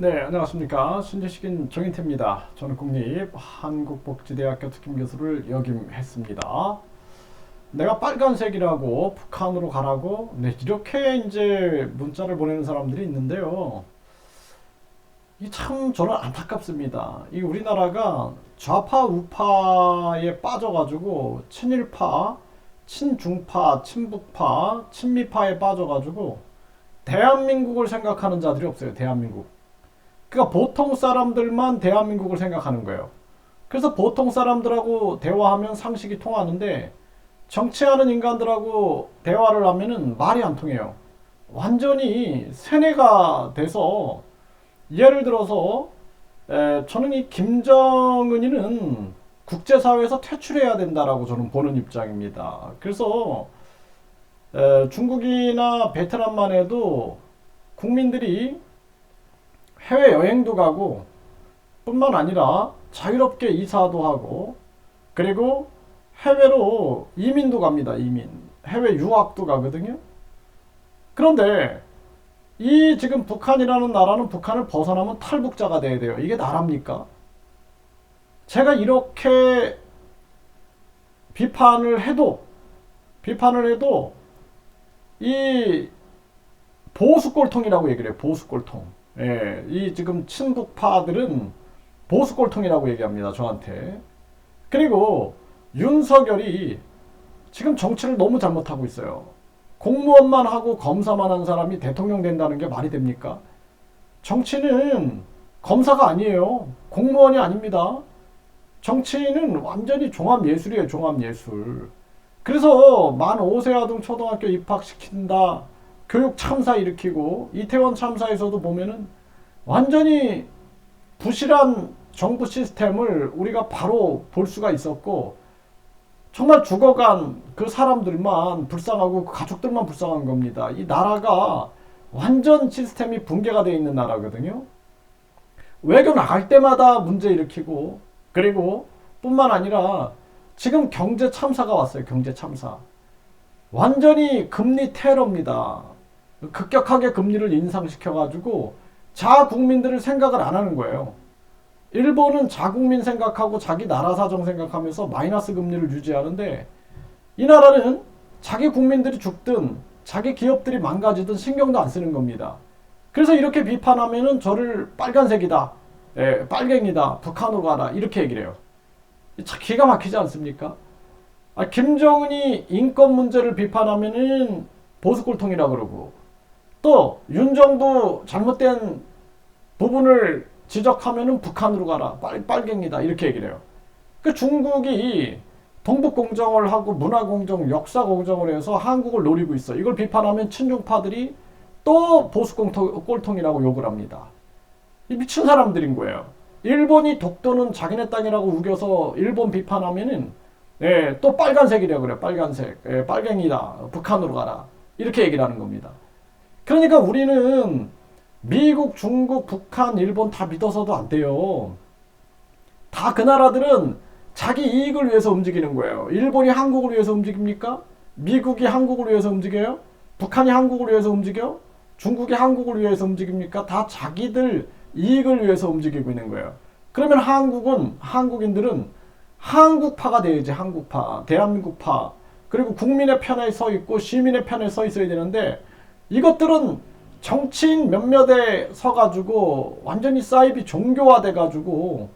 네, 안녕하십니까. 신재식인 정인태입니다. 저는 국립 한국복지대학교 특임교수를 역임했습니다. 내가 빨간색이라고 북한으로 가라고 네, 이렇게 이제 문자를 보내는 사람들이 있는데요. 이 참 저는 안타깝습니다. 이 우리나라가 좌파 우파에 빠져가지고 친일파, 친중파, 친북파, 친미파에 빠져가지고 대한민국을 생각하는 자들이 없어요. 대한민국. 그러니까 보통 사람들만 대한민국을 생각하는 거예요. 그래서 보통 사람들하고 대화하면 상식이 통하는데 정치하는 인간들하고 대화를 하면은 말이 안 통해요. 완전히 세뇌가 돼서 예를 들어서 에, 저는 이 김정은이는 국제사회에서 퇴출해야 된다라고 저는 보는 입장입니다. 그래서 에, 중국이나 베트남만 해도 국민들이 해외 여행도 가고 뿐만 아니라 자유롭게 이사도 하고 그리고 해외로 이민도 갑니다. 이민. 해외 유학도 가거든요. 그런데 이 지금 북한이라는 나라는 북한을 벗어나면 탈북자가 돼야 돼요. 이게 나랍니까? 제가 이렇게 비판을 해도 비판을 해도 이 보수 꼴통이라고 얘기를 해요. 보수 꼴통. 예, 이 지금 친북파들은 보수 꼴통이라고 얘기합니다. 저한테. 그리고 윤석열이 지금 정치를 너무 잘못하고 있어요. 공무원만 하고 검사만 한 사람이 대통령 된다는 게 말이 됩니까? 정치는 검사가 아니에요. 공무원이 아닙니다. 정치는 완전히 종합예술이에요. 종합예술. 그래서 만 5세 아동 초등학교 입학시킨다. 교육 참사 일으키고 이태원 참사에서도 보면은 완전히 부실한 정부 시스템을 우리가 바로 볼 수가 있었고 정말 죽어간 그 사람들만 불쌍하고 그 가족들만 불쌍한 겁니다. 이 나라가 완전 시스템이 붕괴가 되어 있는 나라거든요. 외교 나갈 때마다 문제 일으키고 그리고 뿐만 아니라 지금 경제 참사가 왔어요. 경제 참사. 완전히 금리 테러입니다. 급격하게 금리를 인상시켜가지고 자국민들을 생각을 안 하는 거예요. 일본은 자국민 생각하고 자기 나라 사정 생각하면서 마이너스 금리를 유지하는데 이 나라는 자기 국민들이 죽든 자기 기업들이 망가지든 신경도 안 쓰는 겁니다. 그래서 이렇게 비판하면은 저를 빨간색이다, 예, 빨갱이다, 북한으로 가라 이렇게 얘기를 해요. 참 기가 막히지 않습니까? 아, 김정은이 인권 문제를 비판하면은 보수골통이라 그러고 또 윤정부 잘못된 부분을 지적하면은 북한으로 가라 빨, 빨갱이다 이렇게 얘기를 해요. 그 중국이 동북 공정을 하고 문화 공정, 역사 공정을 해서 한국을 노리고 있어. 이걸 비판하면 친중파들이 또 보수 꼴통 이라고 욕을 합니다. 이 미친 사람들인 거예요. 일본이 독도는 자기네 땅이라고 우겨서 일본 비판하면은 예, 또 빨간색이라고 그래요. 빨간색. 예, 빨갱이다. 북한으로 가라. 이렇게 얘기를 하는 겁니다. 그러니까 우리는 미국, 중국, 북한, 일본 다 믿어서도 안 돼요. 다 그 나라들은 자기 이익을 위해서 움직이는 거예요. 일본이 한국을 위해서 움직입니까? 미국이 한국을 위해서 움직여요? 북한이 한국을 위해서 움직여? 중국이 한국을 위해서 움직입니까? 다 자기들 이익을 위해서 움직이고 있는 거예요. 그러면 한국은, 한국인들은 한국파가 돼야지, 한국파. 대한민국파. 그리고 국민의 편에 서 있고 시민의 편에 서 있어야 되는데 이것들은 정치인 몇몇에 서가지고 완전히 사이비 종교화돼가지고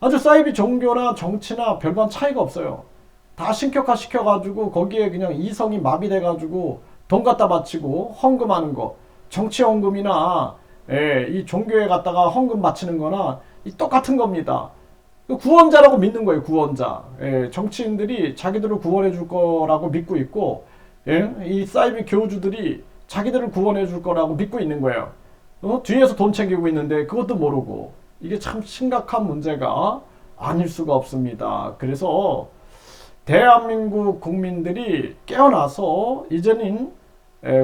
아주 사이비 종교나 정치나 별반 차이가 없어요. 다 신격화 시켜가지고 거기에 그냥 이성이 마비돼가지고 돈 갖다 바치고 헌금하는 거 정치 헌금이나 예, 이 종교에 갔다가 헌금 바치는 거나 이 똑같은 겁니다. 그 구원자라고 믿는 거예요, 구원자. 예, 정치인들이 자기들을 구원해 줄 거라고 믿고 있고, 예, 이 사이비 교주들이 자기들을 구원해 줄 거라고 믿고 있는 거예요. 어? 뒤에서 돈 챙기고 있는데 그것도 모르고 이게 참 심각한 문제가 아닐 수가 없습니다. 그래서 대한민국 국민들이 깨어나서 이제는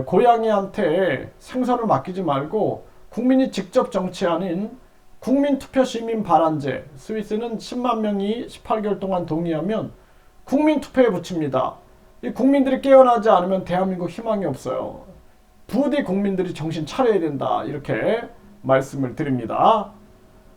고양이한테 생선을 맡기지 말고 국민이 직접 정치하는 국민투표 시민 발안제 스위스는 10만 명이 18개월 동안 동의하면 국민투표에 붙입니다. 국민들이 깨어나지 않으면 대한민국 희망이 없어요. 부디 국민들이 정신 차려야 된다. 이렇게 말씀을 드립니다.